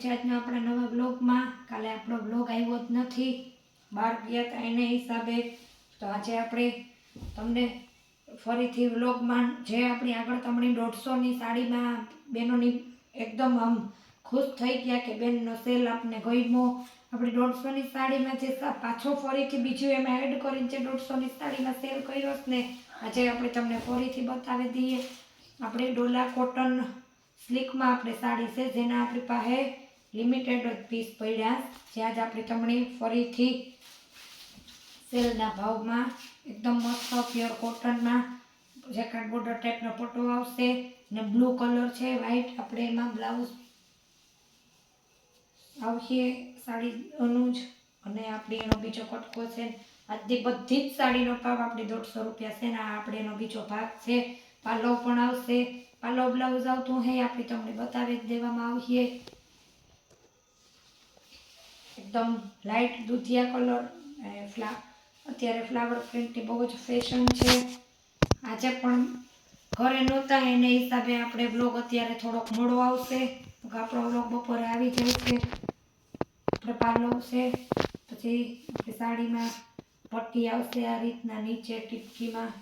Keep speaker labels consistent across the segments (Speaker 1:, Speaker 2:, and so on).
Speaker 1: છે આજના આપણા નવા બ્લોગમાં. કાલે આપણો બ્લોગ આવ્યો જ નથી. બહાર ગયા હતા એને હિસાબે. તો આજે આપણે તમને ફરીથી વ્લોગમાં જે આપણી આગળ તમને દોઢસોની સાડીમાં બહેનોની એકદમ આમ ખુશ થઈ ગયા કે બેનનો સેલ આપને ગયમો આપણી દોઢસોની સાડીમાં જે પાછો ફરીથી બીજું એમાં એડ કરીને જે દોઢસોની સાડીમાં સેલ કર્યો છે ને, આજે આપણે તમને ફરીથી બતાવી દઈએ. આપણે ડોલા કોટન સ્લીકમાં આપણે સાડી છે, જેના આપણી પાસે લિમિટેડ જ પીસ પડ્યા. જે આજે આપણે તમને ફરીથી સેલના ભાવમાં એકદમ મસ્ત પ્યોર કોટનમાં જે કાર્ડબોર્ડર ટાઈપનો પટ્ટો આવશે. ને બ્લુ કલર છે વ્હાઈટ આપણે એમાં બ્લાઉઝ આવશે સાડીનું જ. અને આપણે એનો બીજો કટકો છે. આજની બધી જ સાડીનો ભાવ આપણે દોઢસો રૂપિયા છે ને આ આપણે એનો બીજો ભાગ છે. પાલવ પણ આવશે. પાલવ બ્લાઉઝ આવતું હે આપણે તમને બતાવી જ દેવામાં આવીએ. એકદમ લાઇટ દૂધિયા કલર અને ફ્લા અત્યારે ફ્લાવર પ્રિન્ટની બહુ જ ફેશન છે. આજે પણ ઘરે નહોતા, એને હિસાબે આપણે બ્લોગ અત્યારે થોડોક મોડો આવશે. આપણો બ્લોગ બપોરે આવી છે આપણે પાલો છે. પછી આપણી સાડીમાં પટ્ટી આવશે આ રીતના નીચે ટીપકીમાં.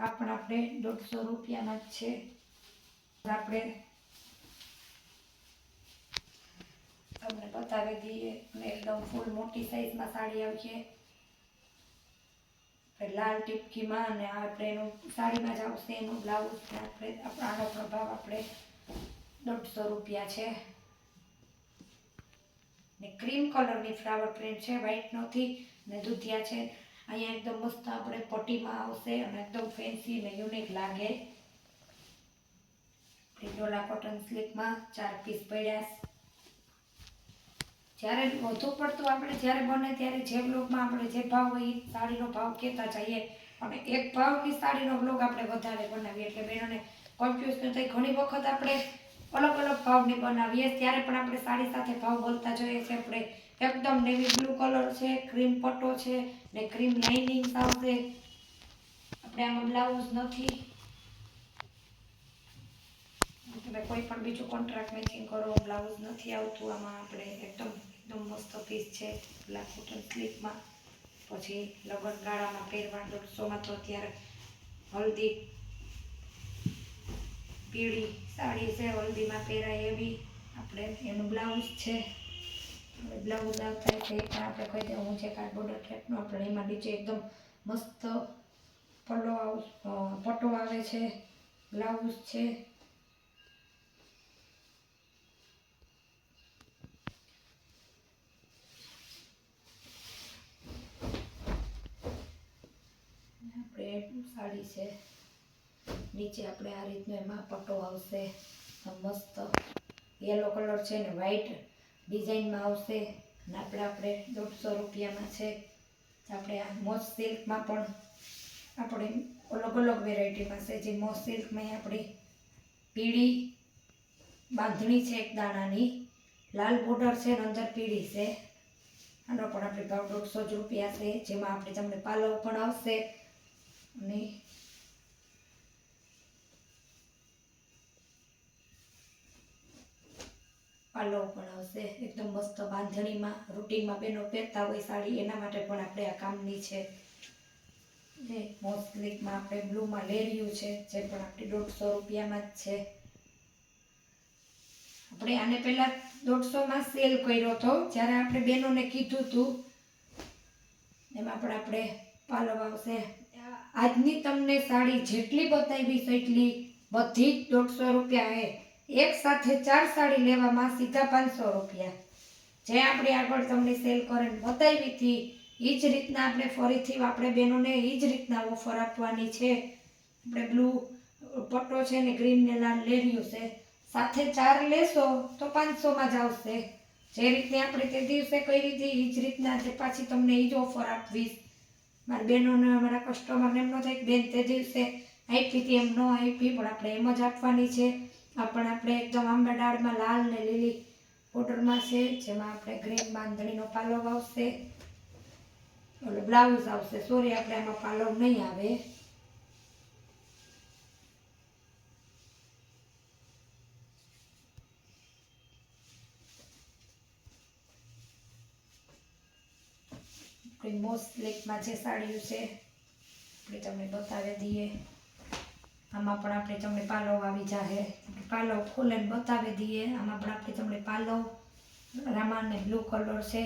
Speaker 1: આ પણ આપણે દોઢસો રૂપિયાના જ છે. આપણે તમને બતાવી દઈએ. અને એકદમ ફૂલ મોટી સાઈઝમાં સાડી આવશે. લાલ ટીપકીમાં અને આપણે એનું સાડીમાં જ આવશે. એનું બ્લાઉઝ આપણે આપણાનો પ્રભાવ આપણે દોઢસો રૂપિયા છે. ને ક્રીમ કલરની ફ્લાવર પ્રિન્ટ છે. વ્હાઈટ નથી ને દુધિયા છે. અહીંયા એકદમ મસ્ત આપણે પટ્ટીમાં આવશે અને એકદમ ફેન્સી ને યુનિક લાગે. ડોલા કોટન સ્લીપમાં ચાર પીસ પડ્યા જ્યારે વધુ પડતું આપણે જ્યારે બને ત્યારે જે બ્લોગમાં આપણે જે ભાવ હોય એ સાડીનો ભાવ કહેતા જઈએ. અને એક ભાવની સાડીનો બ્લોગ આપણે વધારે બનાવીએ. એટલે બહેનોને કન્ફ્યુઝ ન થાય. ઘણી વખત આપણે અલગ અલગ ભાવની બનાવીએ. ત્યારે પણ આપણે સાડી સાથે ભાવ બોલતા જોઈએ છીએ આપણે એકદમ નેવી બ્લુ કલર છે ક્રીમ પટ્ટો છે ને ક્રીમ લાઇનિંગ આવશે આપણે આમાં બ્લાઉઝ નથી. તમે કોઈ પણ બીજું કોન્ટ્રાક્ટ મેચિંગ કરો બ્લાઉઝ નથી આવતું આમાં. આપણે એકદમ એકદમ મસ્ત પીસ છે બ્લેક કોટન સ્લીપમાં પછી લગન ગાળામાં પહેરવા દોઢસોમાં તો અત્યારે હલ્દી, પીળી સાડી છે, હલ્દીમાં પહેરાય એવી. આપણે એનું બ્લાઉઝ છે. બ્લાઉઝ આવતા છે એ આપણે કહી દે હું છે કાર્ડબોર્ડ ટેપનો આપણે એમાં નીચે એકદમ મસ્ત પલ્લો પટ્ટો આવે છે, બ્લાઉઝ છે. આપણે સાડી છે. નીચે આપણે આ રીતનો એમાં પટ્ટો આવશે. મસ્ત યલો કલર છે ને વ્હાઈટ ડિઝાઇનમાં આવશે અને આપણે આપણે દોઢસો રૂપિયામાં છે. આપણે આ મોજ સિલ્કમાં પણ આપણે અલગ અલગ વેરાયટીમાં છે. જે મોજ સિલ્કમાં આપણી પીળી બાંધણી છે એક દાણાની. લાલ બોર્ડર છે અને અંદર પીળી છે. આનો પણ આપણે ભાવ દોઢસો જ રૂપિયા છે. જેમાં આપણે તમને પાલવ પણ આવશે. અને પાલવ પણ આવશે. એકદમ મસ્ત બાંધણીમાં, રૂટીનમાં બેનો પહેરતા હોય સાડી, એના માટે પણ આપણે આ કામની છે. જે મોસ્ટલીમાં આપણે બ્લુમાં લેરિયું છે, જે પણ આપણી દોઢસો રૂપિયામાં જ છે. આપણે આને પહેલાં દોઢસોમાં સેલ કર્યો હતો. જ્યારે આપણે બહેનોને કીધું હતું એમાં પણ આપણે પાલવ આવશે. આજની તમને સાડી જેટલી બતાવી છે એટલી બધી જ દોઢસો રૂપિયા હે. એક સાથે ચાર સાડી લેવામાં સીધા પાંચસો રૂપિયા. જે આપણે આગળ તમને સેલ કરીને બતાવી હતી એ જ રીતના આપણે ફરીથી આપણે બહેનોને એ જ રીતના ઓફર આપવાની છે. આપણે બ્લુ પટ્ટો છે ને ગ્રીન ને લાલ લેરિયું છે. સાથે ચાર લેશો તો પાંચસોમાં જ આવશે. જે રીતે આપણે તે દિવસે કઈ રીતે એ જ રીતના જે પાછી તમને એ જ ઓફર આપવીશ. મારા બહેનોને અમારા કસ્ટમરને એમ ન થાય બેન તે દિવસે આપી હતી, એમ ન આપી, પણ આપણે એમ જ આપવાની છે. પણ આપણે એકદમ આંબા દાળમાં લાલ ને લીલી ઓર્ડરમાં છે, જેમાં આપણે ગ્રીન બાંધણીનો પાલવ આવશે. ઓલો બ્લાઉઝ આવશે. સોરી આપણે આમાં પાલવ નહીં આવે. મોસ્ટ લેકમાં જે સાડીઓ છે, આપણે તમને બતાવી દઈએ. આમાં પણ આપણે તમને પાલવ આવી જાહે. પાલવ ખોલીને બતાવી દઈએ. આમાં પણ આપણે તમને પાલવ રામાને બ્લુ કલર છે.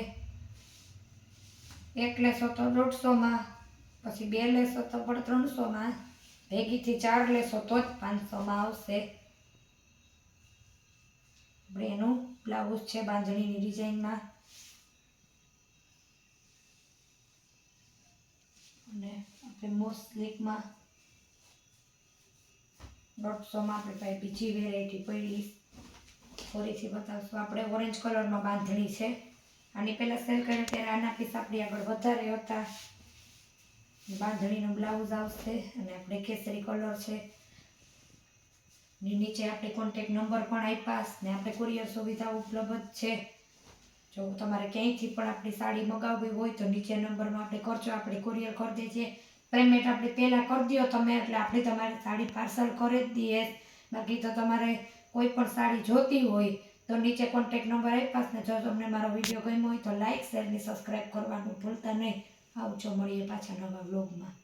Speaker 1: એક લેશો તો દોઢસોમાં, પછી બે લેશો તો પણ ત્રણસોમાં. ભેગીથી ચાર લેશો તો જ પાંચસોમાં આવશે. આપણે એનું બ્લાઉઝ છે બાંધણીની ડિઝાઇનમાં અને આપણે મોસ્ટ લીકમાં દોઢસોમાં આપણે પાસે બીજી વેરાયટી પડી. ફરીથી બતાવશું. આપણે ઓરેન્જ કલરમાં બાંધણી છે. આની પહેલાં સેલ કર્યો ત્યારે આના પીસ આપણી આગળ વધારે હતા. બાંધણીનો બ્લાઉઝ આવશે અને આપણે કેસરી કલર છે. નીચે આપણે કોન્ટેક નંબર પણ આપ્યા ને આપણે કુરિયર સુવિધા ઉપલબ્ધ છે. જો તમારે ક્યાંયથી પણ આપણી સાડી મગાવવી હોય તો નીચે નંબરમાં આપણે કરજો. આપણે કુરિયર કરી છીએ પેમેન્ટ આપણે પહેલાં કરી દો તમે એટલે આપણે તમારી સાડી પાર્સલ કરી જ દઈએ. બાકી તો તમારે કોઈ પણ સાડી જોતી હોય તો નીચે કોન્ટેક નંબર આપ્યા ને જો તમને મારો વીડિયો ગમ્યો હોય તો લાઇક શેર ને સબસ્ક્રાઈબ કરવાનું ભૂલતા નહીં. આવજો, મળીએ પાછા નવા વ્લોગમાં